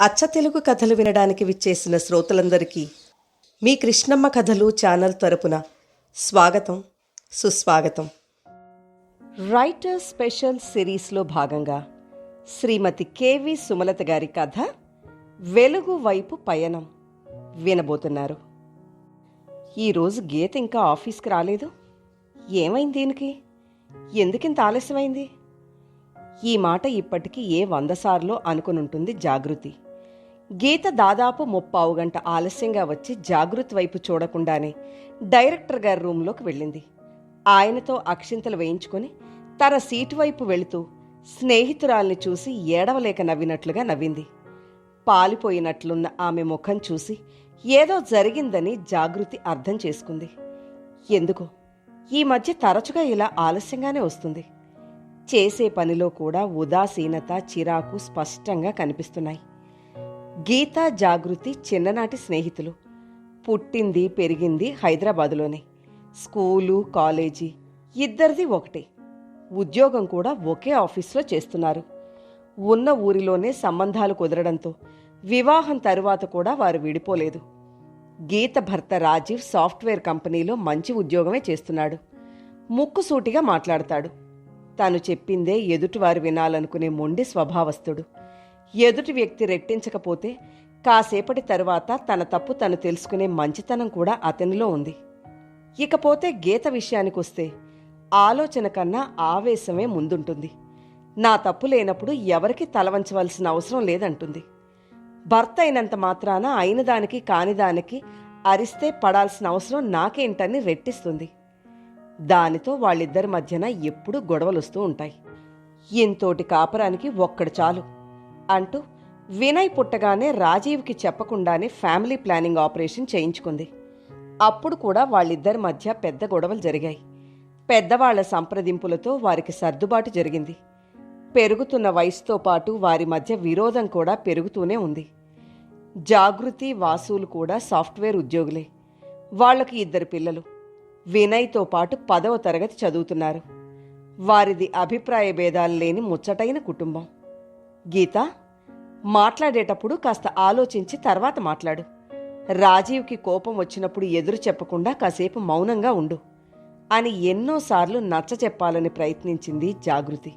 అచ్చ తెలుగు కథలు వినడానికి విచ్చేసిన శ్రోతలందరికీ మీ కృష్ణమ్మ కథలు ఛానల్ తరపున స్వాగతం సుస్వాగతం. రైటర్ స్పెషల్ సిరీస్లో భాగంగా శ్రీమతి కేవి సుమలత గారి కథ వెలుగు వైపు పయనం వినబోతున్నారు. ఈరోజు గీత ఇంకా ఆఫీస్కి రాలేదు. ఏమైంది దీనికి? ఎందుకింత ఆలస్యమైంది? ఈ మాట ఇప్పటికీ ఏ వంద సార్లో అనుకునుంటుంది జాగృతి. గీత దాదాపు ముప్పావు గంట ఆలస్యంగా వచ్చి జాగృత్ వైపు చూడకుండానే డైరెక్టర్ గారి రూంలోకి వెళ్ళింది. ఆయనతో అక్షింతలు వేయించుకొని తన సీటు వైపు వెళుతూ స్నేహితురాల్ని చూసి ఏడవలేక నవ్వినట్లుగా నవ్వింది. పాలిపోయినట్లున్న ఆమె ముఖం చూసి ఏదో జరిగిందని జాగృతి అర్థం చేసుకుంది. ఎందుకో? ఈ మధ్య తరచుగా ఇలా ఆలస్యంగానే వస్తుంది. చేసే పనిలో కూడా ఉదాసీనత చిరాకు స్పష్టంగా కనిపిస్తున్నాయి. గీతా జాగృతి చిన్ననాటి స్నేహితులు. పుట్టింది పెరిగింది హైదరాబాదులోనే. స్కూలు కాలేజీ ఇద్దరిది ఒకటే. ఉద్యోగం కూడా ఒకే ఆఫీస్లో చేస్తున్నారు. ఉన్న ఊరిలోనే సంబంధాలు కుదరడంతో వివాహం తరువాత కూడా వారు విడిపోలేదు. గీత భర్త రాజీవ్ సాఫ్ట్వేర్ కంపెనీలో మంచి ఉద్యోగమే చేస్తున్నాడు. ముక్కుసూటిగా మాట్లాడతాడు. తాను చెప్పిందే ఎదుటివారు వినాలనుకునే మొండి స్వభావస్థుడు. ఎదుటి వ్యక్తి రెట్టించకపోతే కాసేపటి తరువాత తన తప్పు తను తెలుసుకునే మంచితనం కూడా అతనిలో ఉంది. ఇకపోతే గీత విషయానికొస్తే ఆలోచన కన్నా ఆవేశమే ముందుంటుంది. నా తప్పు లేనప్పుడు ఎవరికి తలవంచవలసిన అవసరం లేదంటుంది. భర్త అయినంత మాత్రాన అయిన దానికి కాని దానికి అరిస్తే పడాల్సిన అవసరం నాకేంటని రెట్టిస్తుంది. దానితో వాళ్ళిద్దరి మధ్యన ఎప్పుడూ గొడవలొస్తూ ఉంటాయి. ఇంతోటి కాపరానికి ఒక్కడు చాలు. అంటూ వినయ్ పుట్టగానే రాజీవ్కి చెప్పకుండానే ఫ్యామిలీ ప్లానింగ్ ఆపరేషన్ చేయించుకుంది. అప్పుడు కూడా వాళ్ళిద్దరి మధ్య పెద్ద గొడవలు జరిగాయి. పెద్దవాళ్ళ సంప్రదింపులతో వారికి సర్దుబాటు జరిగింది. పెరుగుతున్న వయసుతో పాటు వారి మధ్య విరోధం కూడా పెరుగుతూనే ఉంది. జాగృతి వాసులు కూడా సాఫ్ట్వేర్ ఉద్యోగులే. వాళ్ళకి ఇద్దరు పిల్లలు. వినయ్తో పాటు పదవ తరగతి చదువుతున్నారు. వారిది అభిప్రాయ భేదాలు లేని ముచ్చటైన కుటుంబం. గీత మాట్లాడేటప్పుడు కాస్త ఆలోచించి తర్వాత మాట్లాడు. రాజీవ్కి కోపం వచ్చినప్పుడు ఎదురు చెప్పకుండా కాసేపు మౌనంగా ఉండు. అని ఎన్నోసార్లు నచ్చ చెప్పాలని ప్రయత్నించింది జాగృతి.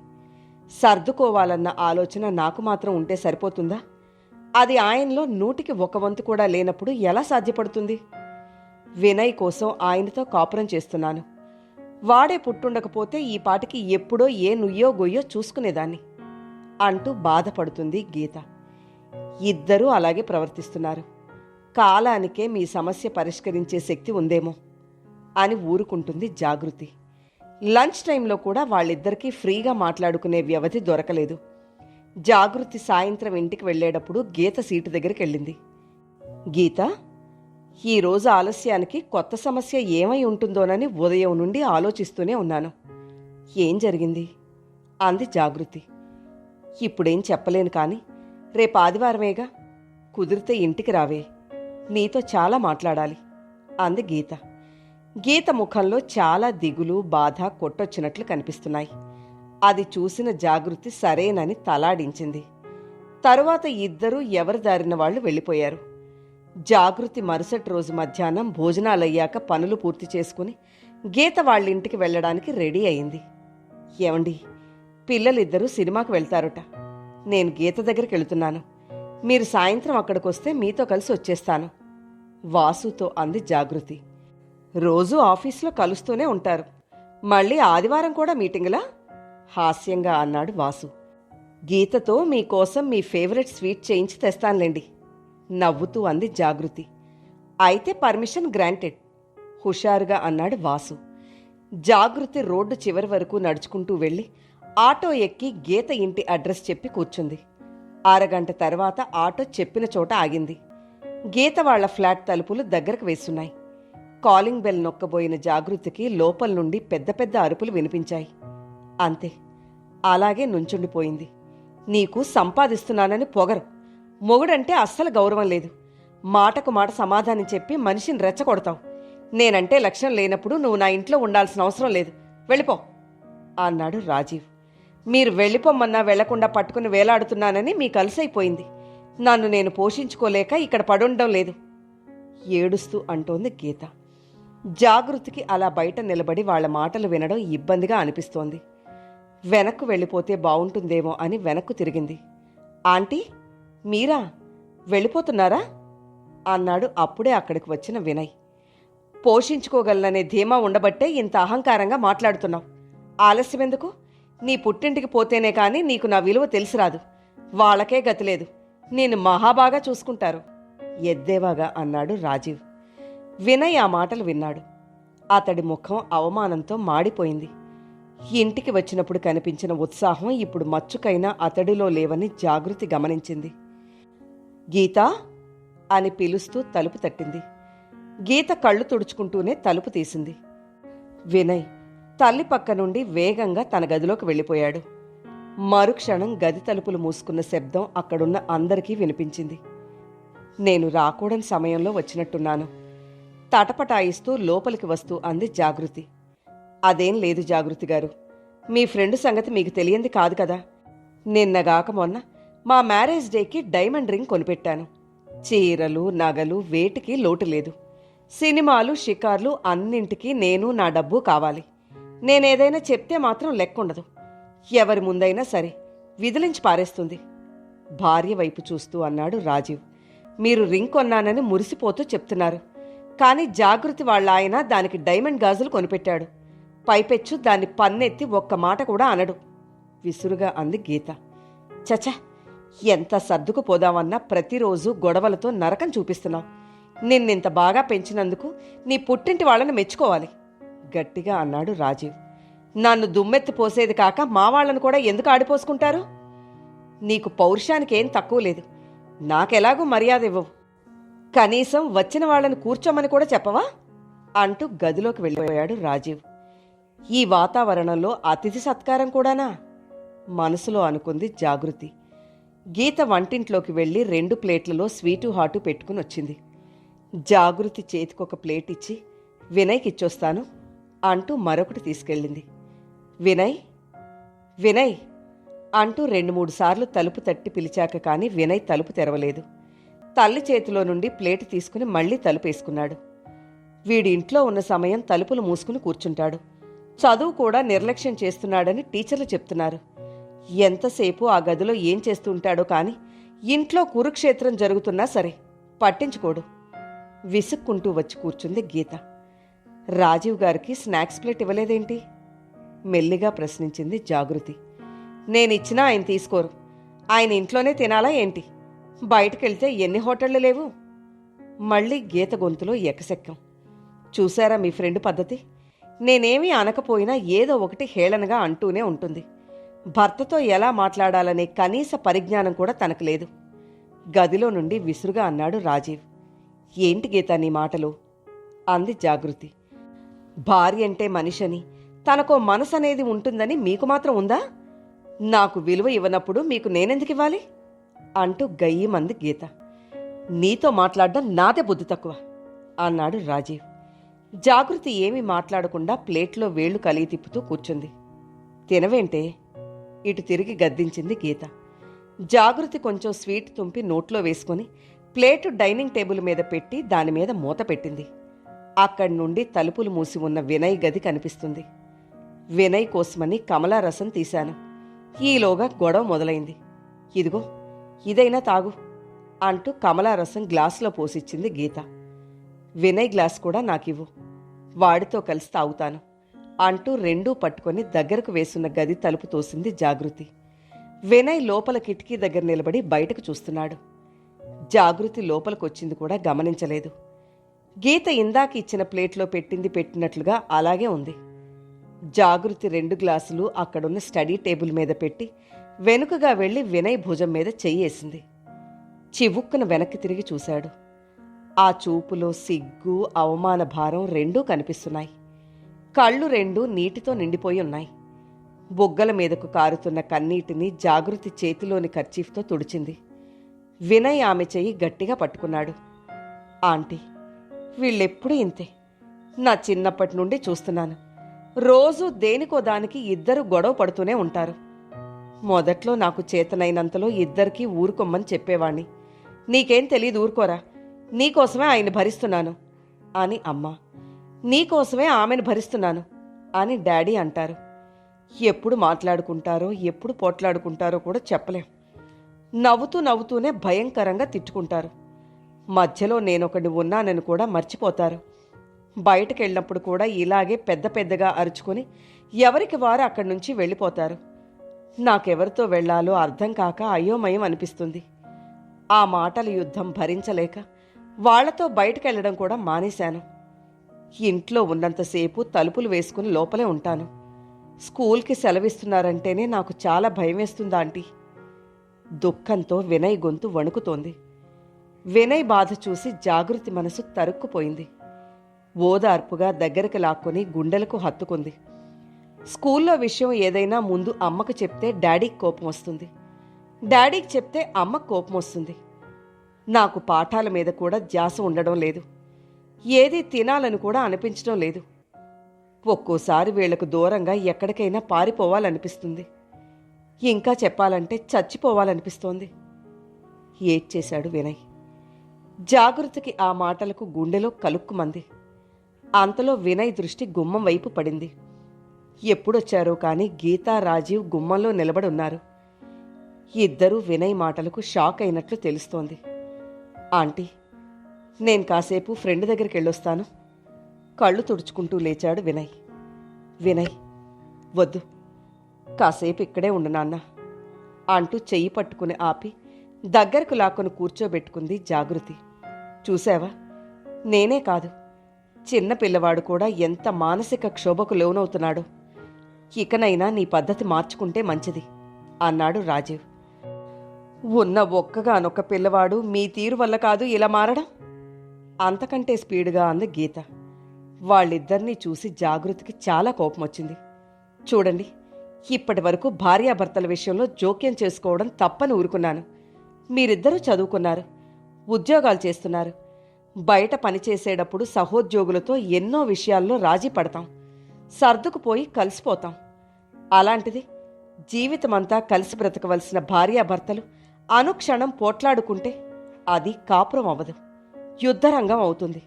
సర్దుకోవాలన్న ఆలోచన నాకు మాత్రం ఉంటే సరిపోతుందా? అది ఆయనలో నూటికి ఒక వంతు కూడా లేనప్పుడు ఎలా సాధ్యపడుతుంది? వినయ్ కోసం ఆయనతో కాపురం చేస్తున్నాను. వాడే పుట్టుండకపోతే ఈ పాటికి ఎప్పుడో ఏ నుయ్యో గొయ్యో చూసుకునేదాన్ని. అంటూ బాధపడుతుంది గీత. ఇద్దరూ అలాగే ప్రవర్తిస్తున్నారు. కాలానికే మీ సమస్య పరిష్కరించే శక్తి ఉందేమో అని ఊరుకుంటుంది జాగృతి. లంచ్ టైంలో కూడా వాళ్ళిద్దరికీ ఫ్రీగా మాట్లాడుకునే వ్యవధి దొరకలేదు. జాగృతి సాయంత్రం ఇంటికి వెళ్ళేటప్పుడు గీత సీటు దగ్గరికి వెళ్ళింది. గీత ఈరోజు ఆలస్యానికి కొత్త సమస్య ఏమై ఉంటుందోనని ఉదయం నుండి ఆలోచిస్తూనే ఉన్నాను. ఏం జరిగింది? అంది జాగృతి. ఇప్పుడేం చెప్పలేను కానీ రేపు ఆదివారమేగా. కుదిరితే ఇంటికి రావే. నీతో చాలా మాట్లాడాలి. అంది గీత. గీత ముఖంలో చాలా దిగులు బాధ కొట్టొచ్చినట్లు కనిపిస్తున్నాయి. అది చూసిన జాగృతి సరేనని తలాడించింది. తరువాత ఇద్దరూ ఎవరు దారిన వాళ్ళు వెళ్ళిపోయారు. జాగృతి మరుసటి రోజు మధ్యాహ్నం భోజనాలయ్యాక పనులు పూర్తి చేసుకుని గీత వాళ్ళ ఇంటికి వెళ్ళడానికి రెడీ అయింది. ఏమండి? పిల్లలిద్దరూ సినిమాకి వెళ్తారట. నేను గీత దగ్గరికి వెళుతున్నాను మీరు సాయంత్రం అక్కడికి వస్తే మీతో కలిసి వచ్చేస్తాను. వాసుతో అంది జాగృతి. రోజూ ఆఫీస్లో కలుస్తూనే ఉంటారు. మళ్ళీ ఆదివారం కూడా మీటింగ్లా? హాస్యంగా అన్నాడు వాసు. గీతతో మీకోసం మీ ఫేవరెట్ స్వీట్ చేయించి తెస్తానులేండి. నవ్వుతూ అంది జాగృతి. అయితే పర్మిషన్ గ్రాంటెడ్. హుషారుగా అన్నాడు వాసు. జాగృతి రోడ్డు చివరి వరకు నడుచుకుంటూ వెళ్ళి ఆటో ఎక్కి గీత ఇంటి అడ్రస్ చెప్పి కూర్చుంది. అరగంట తర్వాత ఆటో చెప్పిన చోట ఆగింది. గీత వాళ్ళ ఫ్లాట్ తలుపులు దగ్గరకు వేస్తున్నాయి. కాలింగ్ బెల్ నొక్కబోయిన జాగృతికి లోపల నుండి పెద్ద పెద్ద అరుపులు వినిపించాయి. అంతే అలాగే నుంచుండిపోయింది. నీకు సంపాదిస్తున్నానని పొగరు. మొగుడంటే అస్సలు గౌరవం లేదు. మాటకు మాట సమాధానం చెప్పి మనిషిని రెచ్చగొడతావు. నేనంటే లక్ష్యం లేనప్పుడు నువ్వు నా ఇంట్లో ఉండాల్సిన అవసరం లేదు. వెళ్ళిపో అన్నాడు రాజీవ్. మీరు వెళ్ళిపోమ్మన్నా వెళ్ళకుండా పట్టుకుని వేలాడుతున్నానని మీ కలిసైపోయింది. నన్ను నేను పోషించుకోలేక ఇక్కడ పడుండడం లేదు. ఏడుస్తూ అంటోంది గీత. జాగృతికి అలా బయట నిలబడి వాళ్ళ మాటలు వినడం ఇబ్బందిగా అనిపిస్తోంది. వెనక్కు వెళ్ళిపోతే బాగుంటుందేమో అని వెనక్కు తిరిగింది. ఆంటీ మీరా? వెళ్ళిపోతున్నారా? అన్నాడు అప్పుడే అక్కడికి వచ్చిన వినయ్. పోషించుకోగలననే ధీమా ఉండబట్టే ఇంత అహంకారంగా మాట్లాడుతున్నావు. ఆలస్యం ఎందుకు నీ పుట్టింటికి పోతేనే కానీ నీకు నా విలువ తెలిసిరాదు వాళ్ళకే గతి లేదు. నేను మహాబాగా చూసుకుంటారు. ఎద్దేవాగా అన్నాడు రాజీవ్. వినయ్ ఆ మాటలు విన్నాడు. అతడి ముఖం అవమానంతో మాడిపోయింది. ఇంటికి వచ్చినప్పుడు కనిపించిన ఉత్సాహం ఇప్పుడు మచ్చుకైనా అతడిలో లేవని జాగృతి గమనించింది. గీత? అని పిలుస్తూ తలుపు తట్టింది. గీత కళ్ళు తుడుచుకుంటూనే తలుపు తీసింది. వినయ్ తల్లి పక్క నుండి వేగంగా తన గదిలోకి వెళ్ళిపోయాడు. మరుక్షణం గది తలుపులు మూసుకున్న శబ్దం అక్కడున్న అందరికీ వినిపించింది. నేను రాకూడని సమయంలో వచ్చినట్టున్నాను. తటపటాయిస్తూ లోపలికి వస్తూ అంది జాగృతి. అదేం లేదు జాగృతి గారు. మీ ఫ్రెండ్ సంగతి మీకు తెలియంది కాదు కదా. నిన్నగాక మొన్న మా మ్యారేజ్ డేకి డైమండ్ రింగ్ కొనిపెట్టాను. చీరలు నగలు వేటికి లోటు లేదు. సినిమాలు షికార్లు అన్నింటికీ నేను నా డబ్బు కావాలి. నేనేదైనా చెప్తే మాత్రం లెక్కుండదు. ఎవరి ముందైనా సరే విదిలించి పారేస్తుంది. భార్య వైపు చూస్తూ అన్నాడు రాజీవ్. మీరు రింగ్ కొన్నానని మురిసిపోతూ చెప్తున్నారు. కానీ జాగృతి వాళ్ళ ఆయన దానికి డైమండ్ గాజులు కొనిపెట్టాడు. పైపెచ్చు దాన్ని పన్నెత్తి ఒక్క మాట కూడా అనడు. విసురుగా అంది గీత. చచ ఎంత సర్దుకుపోదామన్నా ప్రతిరోజు గొడవలతో నరకం చూపిస్తున్నావు. నిన్నింత బాగా పెంచినందుకు నీ పుట్టింటి వాళ్ళని మెచ్చుకోవాలి. గట్టిగా అన్నాడు రాజీవ్. నన్ను దుమ్మెత్తి పోసేది కాక మా వాళ్ళను కూడా ఎందుకు ఆడిపోసుకుంటారు? నీకు పౌరుషానికి ఏం తక్కువ లేదు. నాకెలాగూ మర్యాద ఇవ్వవు. కనీసం వచ్చిన వాళ్ళని కూర్చోమని కూడా చెప్పవా? అంటూ గదిలోకి వెళ్ళిపోయాడు రాజీవ్. ఈ వాతావరణంలో అతిథి సత్కారం కూడానా? మనసులో అనుకుంది జాగృతి. గీత వంటింట్లోకి వెళ్ళి రెండు ప్లేట్లలో స్వీటు హాటు పెట్టుకుని వచ్చింది. జాగృతి చేతికొక ప్లేట్ ఇచ్చి వినయ్కి ఇచ్చొస్తాను. అంటూ మరొకటి తీసుకెళ్ళింది. వినయ్ వినయ్ అంటూ రెండు మూడు సార్లు తలుపు తట్టి పిలిచాక కానీ వినయ్ తలుపు తెరవలేదు. తల్లి చేతిలో నుండి ప్లేటు తీసుకుని మళ్ళీ తలుపేసుకున్నాడు వీడి ఇంట్లో ఉన్న సమయం తలుపులు మూసుకుని కూర్చుంటాడు. చదువు కూడా నిర్లక్ష్యం చేస్తున్నాడని టీచర్లు చెప్తున్నారు. ఎంతసేపు ఆ గదిలో ఏం చేస్తుంటాడో కాని ఇంట్లో కురుక్షేత్రం జరుగుతున్నా సరే పట్టించుకోడు. విసుక్కుంటూ వచ్చి కూర్చుంది గీత. రాజీవ్ గారికి స్నాక్స్ ప్లేట్ ఇవ్వలేదేంటి? మెల్లిగా ప్రశ్నించింది జాగృతి. నేనిచ్చినా ఆయన తీసుకోరు. ఆయన ఇంట్లోనే తినాలా ఏంటి? బయటకెళ్తే ఎన్ని హోటళ్ళు లేవు? మళ్ళీ గీత గొంతులో ఎకసెక్కం చూశారా మీ ఫ్రెండ్ పద్ధతి? నేనేమీ అనకపోయినా ఏదో ఒకటి హేళనగా అంటూనే ఉంటుంది. భర్తతో ఎలా మాట్లాడాలనే కనీస పరిజ్ఞానం కూడా తనకు లేదు. గదిలో నుండి విసురుగా అన్నాడు రాజీవ్. ఏంటి గీత నీ మాటలు? అంది జాగృతి. భార్య అంటే మనిషని. తనకో మనసు అనేది ఉంటుందని మీకు మాత్రం ఉందా? నాకు విలువ ఇవ్వనప్పుడు మీకు నేనెందుకు ఇవ్వాలి? అంటూ గయ్యమంది గీత. నీతో మాట్లాడడం నాదే బుద్ధి తక్కువ అన్నాడు రాజీవ్. జాగృతి ఏమీ మాట్లాడకుండా ప్లేట్లో వేళ్ళు కలిగి తిప్పుతూ కూర్చుంది. తినవేంటే? ఇటు తిరిగి గద్దించింది గీత. జాగృతి కొంచెం స్వీట్ తుంపి నోట్లో వేసుకొని ప్లేటు డైనింగ్ టేబుల్ మీద పెట్టి దాని మీద మూత పెట్టింది. అక్కడి నుండి తలుపులు మూసి ఉన్న వినయ్ గది కనిపిస్తుంది. వినయ్ కోసమని కమలారసం తీశాను. ఈలోగా గొడవ మొదలైంది. ఇదిగో ఇదైనా తాగు అంటూ కమలారసం గ్లాసులో పోసిచ్చింది గీత. వినయ్ గ్లాస్ కూడా నాకివ్వు. వాడితో కలిసి తాగుతాను అంటూ రెండూ పట్టుకొని దగ్గరకు వేసున్న గది తలుపు తోసింది జాగృతి. వినయ్ లోపల కిటికీ దగ్గర నిలబడి బయటకు చూస్తున్నాడు. జాగృతి లోపలికొచ్చింది కూడా గమనించలేదు. గీత ఇందాక ఇచ్చిన ప్లేట్లో పెట్టింది పెట్టినట్లుగా అలాగే ఉంది. జాగృతి రెండు గ్లాసులు అక్కడున్న స్టడీ టేబుల్ మీద పెట్టి వెనుకగా వెళ్ళి వినయ్ భుజం మీద చెయ్యేసింది చివుక్కున వెనక్కి తిరిగి చూశాడు. ఆ చూపులో సిగ్గు అవమాన భారం రెండూ కనిపిస్తున్నాయి. కళ్ళు రెండు నీటితో నిండిపోయి ఉన్నాయి. బొగ్గల మీదకు కారుతున్న కన్నీటిని జాగృతి చేతిలోని కర్చీఫ్తో తుడిచింది. వినయ్ ఆమె చెయ్యి గట్టిగా పట్టుకున్నాడు. ఆంటీ వీళ్ళెప్పుడూ ఇంతే. నా చిన్నప్పటి నుండి చూస్తున్నాను. రోజు దేనికో దానికి ఇద్దరు గొడవ పడుతూనే ఉంటారు. మొదట్లో నాకు చేతనైనంతలో ఇద్దరికీ ఊరుకొమ్మని చెప్పేవాణ్ణి. నీకేం తెలియదు ఊరుకోరా. నీకోసమే ఆయన భరిస్తున్నాను. అని అమ్మ. నీకోసమే ఆమెను భరిస్తున్నాను. అని డాడీ అంటారు. ఎప్పుడు మాట్లాడుకుంటారో ఎప్పుడు పోట్లాడుకుంటారో కూడా చెప్పలేం. నవ్వుతూ నవ్వుతూనే భయంకరంగా తిట్టుకుంటారు. మధ్యలో నేనొకటి ఉన్నానని కూడా మర్చిపోతారు. బయటకు వెళ్ళినప్పుడు కూడా ఇలాగే పెద్ద పెద్దగా అరుచుకొని ఎవరికి వారు అక్కడి నుంచి వెళ్ళిపోతారు. నాకెవరితో వెళ్ళాలో అర్థం కాక అయోమయం అనిపిస్తుంది. ఆ మాటల యుద్ధం భరించలేక వాళ్ళతో బయటకెళ్ళడం కూడా మానేశాను. ఇంట్లో ఉన్నంతసేపు తలుపులు వేసుకుని లోపలే ఉంటాను. స్కూల్కి సెలవిస్తున్నారంటేనే నాకు చాలా భయమేస్తుందా ఆంటీ? దుఃఖంతో వినయ్ గొంతు వణుకుతోంది. వినయ్ బాధ చూసి జాగృతి మనసు తరుక్కుపోయింది. ఓదార్పుగా దగ్గరికి లాక్కొని గుండెలకు హత్తుకుంది. స్కూల్లో విషయం ఏదైనా ముందు అమ్మకు చెప్తే డాడీకి కోపం వస్తుంది. డాడీకి చెప్తే అమ్మకు కోపం వస్తుంది. నాకు పాఠాల మీద కూడా ధ్యాస ఉండడం లేదు. ఏది తినాలని కూడా అనిపించడం లేదు. ఒక్కోసారి వీళ్ళకు దూరంగా ఎక్కడికైనా పారిపోవాలనిపిస్తుంది. ఇంకా చెప్పాలంటే చచ్చిపోవాలనిపిస్తోంది. ఏడ్చేశాడు వినయ్. జాగృతికి ఆ మాటలకు గుండెలో కలుక్కుమంది. అంతలో వినయ్ దృష్టి గుమ్మం వైపు పడింది. ఎప్పుడొచ్చారో కానీ గీతా రాజీవ్ గుమ్మంలో నిలబడి ఉన్నారు ఇద్దరూ వినయ్ మాటలకు షాక్ అయినట్లు తెలుస్తోంది. ఆంటీ నేను కాసేపు ఫ్రెండ్ దగ్గరికి వెళ్ళొస్తాను కళ్ళు తుడుచుకుంటూ లేచాడు వినయ్. వినయ్ వద్దు. కాసేపు ఇక్కడే ఉండు నాన్న అంటూ చెయ్యి పట్టుకుని ఆపి దగ్గరకు లాక్కొని కూర్చోబెట్టుకుంది జాగృతి. చూసావా నేనే కాదు. చిన్న పిల్లవాడు కూడా ఎంత మానసిక క్షోభకు లోనవుతున్నాడో. ఇకనైనా నీ పద్ధతి మార్చుకుంటే మంచిది అన్నాడు రాజీవ్. ఉన్న ఒక్కగానొక్క పిల్లవాడు మీ తీరు వల్ల కాదు ఇలా మారడం? అంతకంటే స్పీడ్గా అంది గీత. వాళ్ళిద్దరినీ చూసి జాగృతికి చాలా కోపం వచ్చింది చూడండి ఇప్పటి వరకు భార్యాభర్తల విషయంలో జోక్యం చేసుకోవడం తప్పని ఊరుకున్నాను. మీరిద్దరూ చదువుకున్నారు. ఉద్యోగాలు చేస్తున్నారు. బయట పనిచేసేటప్పుడు సహోద్యోగులతో ఎన్నో విషయాల్లో రాజీ పడతాం. సర్దుకుపోయి కలిసిపోతాం. అలాంటిది జీవితమంతా కలిసి బ్రతకవలసిన భార్యాభర్తలు అనుక్షణం పోట్లాడుకుంటే అది కాపురం అవ్వదు. యుద్ధరంగం అవుతుంది.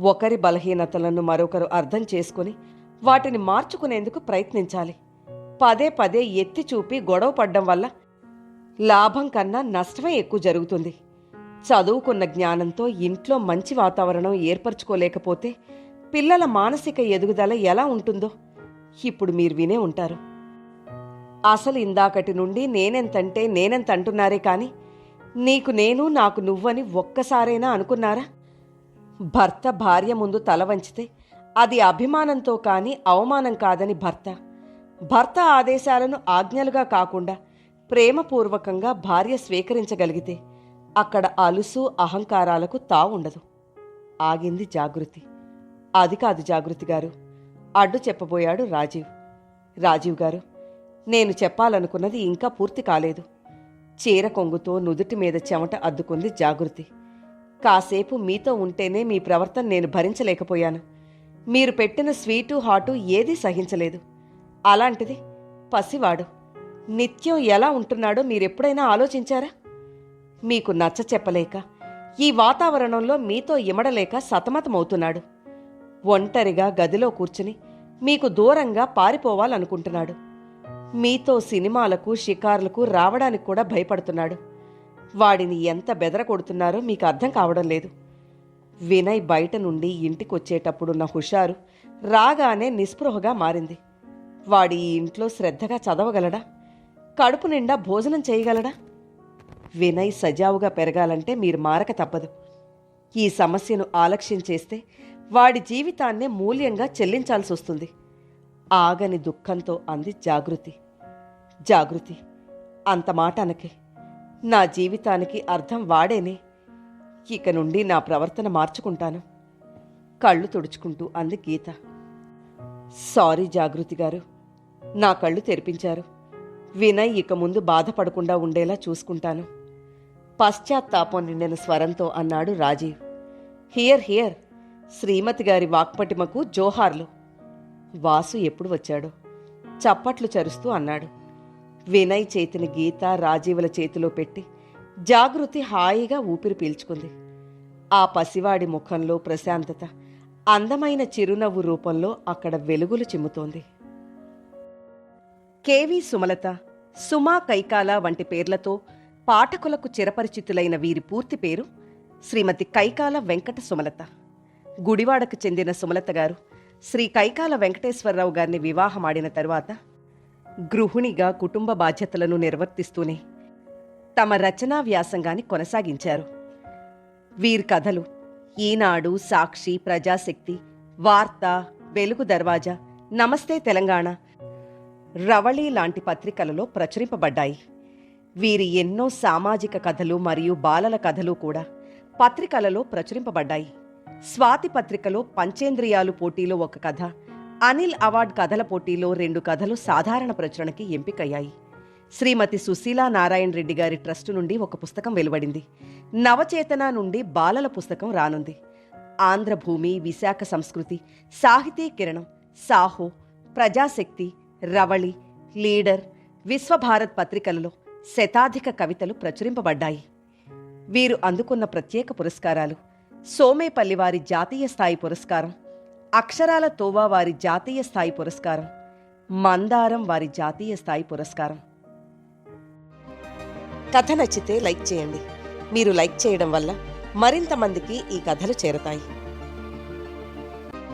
ఒకరి బలహీనతలను మరొకరు అర్థం చేసుకుని వాటిని మార్చుకునేందుకు ప్రయత్నించాలి. పదే పదే ఎత్తి చూపి గొడవ పడ్డం వల్ల లాభం కన్నా నష్టమే ఎక్కువ జరుగుతుంది. చదువుకున్న జ్ఞానంతో ఇంట్లో మంచి వాతావరణం ఏర్పరచుకోలేకపోతే పిల్లల మానసిక ఎదుగుదల ఎలా ఉంటుందో ఇప్పుడు మీరు వినే ఉంటారు. అసలు ఇందాకటి నుండి నేనెంతంటే నేనెంత అంటున్నారే కాని నీకు నేను నాకు నువ్వని ఒక్కసారైనా అనుకున్నారా? భర్త భార్య ముందు తల వంచితే అది అభిమానంతో కాని అవమానం కాదని భర్త. భర్త ఆదేశాలను ఆజ్ఞలుగా కాకుండా ప్రేమపూర్వకంగా భార్య స్వీకరించగలిగితే అక్కడ అలుసు అహంకారాలకు తావుండదు ఆగింది జాగృతి. అది కాదు జాగృతి గారు. అడ్డు చెప్పబోయాడు రాజీవ్. రాజీవ్ గారు నేను చెప్పాలనుకున్నది ఇంకా పూర్తి కాలేదు. చీర కొంగుతో నుదుటి మీద చెమట అద్దుకుంది జాగృతి. కాసేపు మీతో ఉంటేనే మీ ప్రవర్తన నేను భరించలేకపోయాను. మీరు పెట్టిన స్వీటు హాటు ఏదీ సహించలేదు. అలాంటిది పసివాడు. నిత్యం ఎలా ఉంటున్నాడో మీరెప్పుడైనా ఆలోచించారా? మీకు నచ్చ చెప్పలేక ఈ వాతావరణంలో మీతో ఇమడలేక సతమతమవుతున్నాడు. ఒంటరిగా గదిలో కూర్చుని మీకు దూరంగా పారిపోవాలనుకుంటున్నాడు. మీతో సినిమాలకు షికార్లకు రావడానికి కూడా భయపడుతున్నాడు. వాడిని ఎంత బెదర కొడుతున్నారో మీకు అర్థం కావడం లేదు. వినయ్ బయట నుండి ఇంటికొచ్చేటప్పుడున్న హుషారు రాగానే నిస్పృహగా మారింది. వాడి ఈ ఇంట్లో శ్రద్ధగా చదవగలడా? కడుపు నిండా భోజనం చేయగలడా? వినయ్ సజావుగా పెరగాలంటే మీరు మారక తప్పదు. ఈ సమస్యను ఆలక్ష్యం చేస్తే వాడి జీవితాన్నే మూల్యంగా చెల్లించాల్సి వస్తుంది. ఆగని దుఃఖంతో అంది జాగృతి. జాగృతి అంత మాట అనకే. నా జీవితానికి అర్థం వాడేనే. ఇక నుండి నా ప్రవర్తన మార్చుకుంటాను. కళ్ళు తుడుచుకుంటూ అంది గీత. సారీ జాగృతి గారు నా కళ్ళు తెరిపించారు. వినయ్ ఇక ముందు బాధపడకుండా ఉండేలా చూసుకుంటాను. పశ్చాత్తాపం నిండిన స్వరంతో అన్నాడు రాజీవ్. హియర్ హియర్ శ్రీమతి గారి వాక్పటిమకు జోహార్లు. వాసు ఎప్పుడు వచ్చాడో చప్పట్లు చరుస్తూ అన్నాడు. వినయ్ చేతిని గీత రాజీవుల చేతిలో పెట్టి జాగృతి హాయిగా ఊపిరి పీల్చుకుంది. ఆ పసివాడి ముఖంలో ప్రశాంతత అందమైన చిరునవ్వు రూపంలో అక్కడ వెలుగులు చిమ్ముతోంది. కేవి సుమలత సుమా కైకాల వంటి పేర్లతో పాఠకులకు చిరపరిచితులైన వీరి పూర్తి పేరు శ్రీమతి కైకాల వెంకట సుమలత. గుడివాడకు చెందిన సుమలత గారు శ్రీ కైకాల వెంకటేశ్వరరావు గారిని వివాహమాడిన తరువాత గృహిణిగా కుటుంబ బాధ్యతలను నిర్వర్తిస్తూనే తమ రచనా వ్యాసంగాన్ని కొనసాగించారు. వీరి కథలు ఈనాడు సాక్షి ప్రజాశక్తి వార్త వెలుగు దర్వాజా నమస్తే తెలంగాణ రవళి లాంటి పత్రికలలో ప్రచురింపబడ్డాయి. వీరి ఎన్నో సామాజిక కథలు మరియు బాలల కథలు కూడా పత్రికలలో ప్రచురింపబడ్డాయి. స్వాతి పత్రికలో పంచేంద్రియాలు పోటీలో ఒక కథ అనిల్ అవార్డ్ కథల పోటీలో రెండు కథలు సాధారణ ప్రచురణకి ఎంపికయ్యాయి. శ్రీమతి సుశీలా నారాయణ రెడ్డి గారి ట్రస్టు నుండి ఒక పుస్తకం వెలువడింది. నవచేతన నుండి బాలల పుస్తకం రానుంది. ఆంధ్రభూమి విశాఖ సంస్కృతి సాహితీ కిరణం సాహో ప్రజాశక్తి రవళి లీడర్ విశ్వభారత్ పత్రికలలో శతాధిక కవితలు ప్రచురింపబడ్డాయి. వీరు అందుకున్న ప్రత్యేక పురస్కారాలు సోమేపల్లి వారి జాతీయ స్థాయి పురస్కారం అక్షరాల తోవా వారి జాతీయ స్థాయి పురస్కారం మందారం వారి జాతీయ స్థాయి పురస్కారం. కథ నచ్చితే లైక్ చేయండి. మీరు లైక్ చేయడం వల్ల మరింత మందికి ఈ కథలు చేరతాయి.